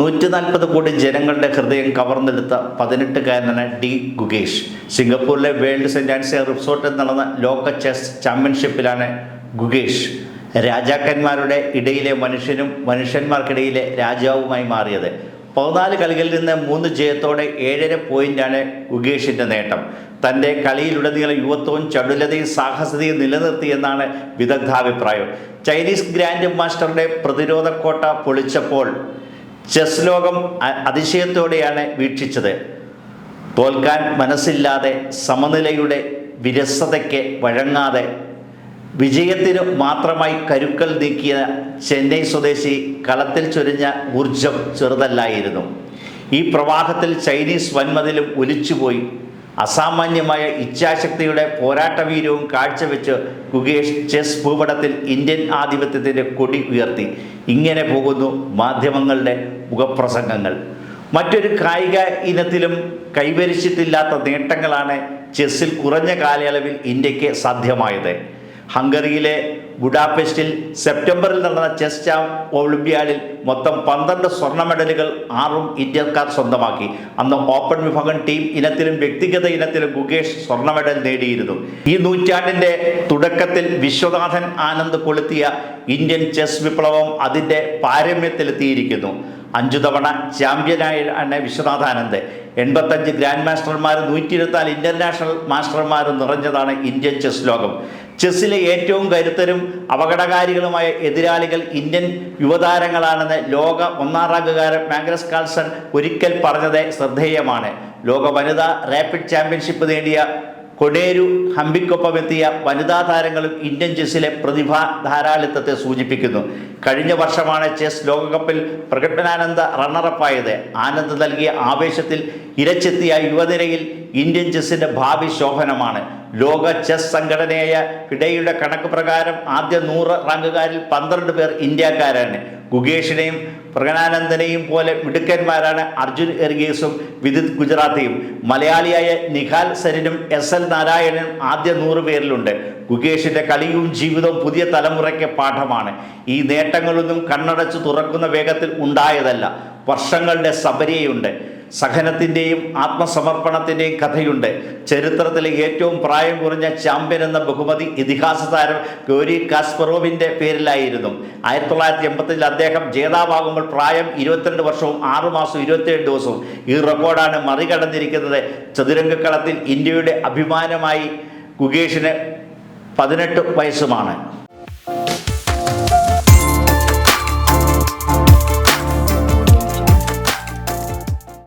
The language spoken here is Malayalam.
നൂറ്റി നാൽപ്പത് കോടി ജനങ്ങളുടെ ഹൃദയം കവർന്നെടുത്ത പതിനെട്ടുകാരനാണ് ഡി ഗുഗേഷ് സിംഗപ്പൂരിലെ വേൾഡ് സെന്റ് ആൻഡ് റിസോർട്ടിൽ നടന്ന ലോക ചെസ് ചാമ്പ്യൻഷിപ്പിലാണ് ഗുഗേഷ് രാജാക്കന്മാരുടെ ഇടയിലെ മനുഷ്യനും മനുഷ്യന്മാർക്കിടയിലെ രാജാവുമായി മാറിയത്. പതിനാല് കളികളിൽ നിന്ന് മൂന്ന് ജയത്തോടെ ഏഴര പോയിന്റാണ് ഗുഗേഷിന്റെ നേട്ടം. തന്റെ കളിയിലുടനീളം യുവത്വവും ചടുലതയും സാഹസതയും നിലനിർത്തിയെന്നാണ് വിദഗ്ധാഭിപ്രായം. ചൈനീസ് ഗ്രാൻഡ് മാസ്റ്ററുടെ പ്രതിരോധ കോട്ട പൊളിച്ചപ്പോൾ ചെസ് ലോകം അതിശയത്തോടെയാണ് വീക്ഷിച്ചത്. തോൽക്കാൻ മനസ്സില്ലാതെ സമനിലയുടെ വിരസതയ്ക്ക് വഴങ്ങാതെ വിജയത്തിന് മാത്രമായി കരുക്കൾ നീക്കിയ ചെന്നൈ സ്വദേശി കളത്തിൽ ചൊരിഞ്ഞ ഊർജം ചെറുതല്ലായിരുന്നു. ഈ പ്രവാഹത്തിൽ ചൈനീസ് വൻമതിലും ഒലിച്ചുപോയി. അസാമാന്യമായ ഇച്ഛാശക്തിയുടെ പോരാട്ടവീര്യവും കാഴ്ചവെച്ച് ഗുഗേഷ് ചെസ് ഭൂപടത്തിൽ ഇന്ത്യൻ ആധിപത്യത്തിന്റെ കൊടി ഉയർത്തി. ഇങ്ങനെ പോകുന്നു മാധ്യമങ്ങളുടെ മുഖപ്രസംഗങ്ങൾ. മറ്റൊരു കായിക ഇനത്തിലും കൈവരിച്ചിട്ടില്ലാത്ത നേട്ടങ്ങളാണ് ചെസ്സിൽ കുറഞ്ഞ കാലയളവിൽ ഇന്ത്യയ്ക്ക് സാധ്യമായത്. ഹംഗറിയിലെ ബുഡാപെസ്റ്റിൽ സെപ്റ്റംബറിൽ നടന്ന ചെസ് ചാം ഒളിമ്പ്യാഡിൽ മൊത്തം പന്ത്രണ്ട് സ്വർണ മെഡലുകൾ ആറും ഇന്ത്യക്കാർ സ്വന്തമാക്കി. അന്ന് ഓപ്പൺ വിഭാഗം ടീം ഇനത്തിലും വ്യക്തിഗത ഇനത്തിലും ഗുഗേഷ് സ്വർണ മെഡൽ നേടിയിരുന്നു. ഈ നൂറ്റാണ്ടിന്റെ തുടക്കത്തിൽ വിശ്വനാഥൻ ആനന്ദ് കൊളുത്തിയ ഇന്ത്യൻ ചെസ് വിപ്ലവം അതിന്റെ പാരമ്യത്തിലെത്തിയിരിക്കുന്നു. അഞ്ചു തവണ ചാമ്പ്യനായാണ് വിശ്വനാഥാനന്ദ്. എൺപത്തഞ്ച് ഗ്രാൻഡ് മാസ്റ്റർമാരും നൂറ്റി ഇരുപത്തിനാല് ഇന്റർനാഷണൽ മാസ്റ്റർമാരും നിറഞ്ഞതാണ് ഇന്ത്യൻ ചെസ് ലോകം. ചെസ്സിലെ ഏറ്റവും കരുത്തരും അപകടകാരികളുമായ എതിരാളികൾ ഇന്ത്യൻ യുവതാരങ്ങളാണെന്ന് ലോക ഒന്നാം റാങ്കുകാരൻ മാഗ്രസ് കാൾസൺ ഒരിക്കൽ പറഞ്ഞത് ശ്രദ്ധേയമാണ്. ലോക വനിതാ റാപ്പിഡ് ചാമ്പ്യൻഷിപ്പ് നേടിയ കൊടേരു ഹമ്പിക്കൊപ്പമെത്തിയ വനിതാ താരങ്ങളും ഇന്ത്യൻ ചെസ്സിലെ പ്രതിഭാ ധാരാളിത്തത്തെ സൂചിപ്പിക്കുന്നു. കഴിഞ്ഞ വർഷമാണ് ചെസ് ലോകകപ്പിൽ പ്രകടനാനന്ദ റണ്ണറപ്പായത് ആനന്ദ് നൽകിയ ആവേശത്തിൽ ഇരച്ചെത്തിയ യുവനിരയിൽ ഇന്ത്യൻ ചെസ്സിന്റെ ഭാവി ശോഭനമാണ്. ലോക ചെസ് സംഘടനയായ ഫിഡയുടെ കണക്ക് പ്രകാരം ആദ്യ നൂറ് റാങ്കുകാരിൽ പന്ത്രണ്ട് പേർ ഇന്ത്യക്കാരാണ്. ഗുഗേഷിനെയും പ്രഗനാനന്ദനെയും പോലെ മിടുക്കന്മാരാണ് അർജുൻ എർഗീസും വിദിത് ഗുജറാത്തിയും. മലയാളിയായ നിഖാൽ സരിനും എസ് എൽ നാരായണനും ആദ്യ നൂറ് പേരിലുണ്ട്. ഗുഗേഷിന്റെ കളിയും ജീവിതവും പുതിയ തലമുറയ്ക്ക് പാഠമാണ്. ഈ നേട്ടങ്ങളൊന്നും കണ്ണടച്ച് തുറക്കുന്ന വേഗത്തിൽ ഉണ്ടായതല്ല. വർഷങ്ങളുടെ സബരിയുണ്ട് സഹനത്തിന്റെയും ആത്മസമർപ്പണത്തിന്റെയും കഥയുണ്ട്. ചരിത്രത്തിലെ ഏറ്റവും പ്രായം കുറഞ്ഞ ചാമ്പ്യൻ എന്ന ബഹുമതി ഇതിഹാസ താരം ഗോരി കാസ്പറോവിന്റെ പേരിലായിരുന്നു. ആയിരത്തി തൊള്ളായിരത്തി എൺപത്തിൽ അദ്ദേഹം ജേതാവാകുമ്പോൾ പ്രായം ഇരുപത്തിരണ്ട് വർഷവും ആറു മാസവും ഇരുപത്തിയേഴ് ദിവസവും. ഈ റെക്കോർഡാണ് മറികടന്നിരിക്കുന്നത്. ചതുരംഗക്കളത്തിൽ ഇന്ത്യയുടെ അഭിമാനമായി കുകേഷിന് പതിനെട്ട് വയസ്സുമാണ്.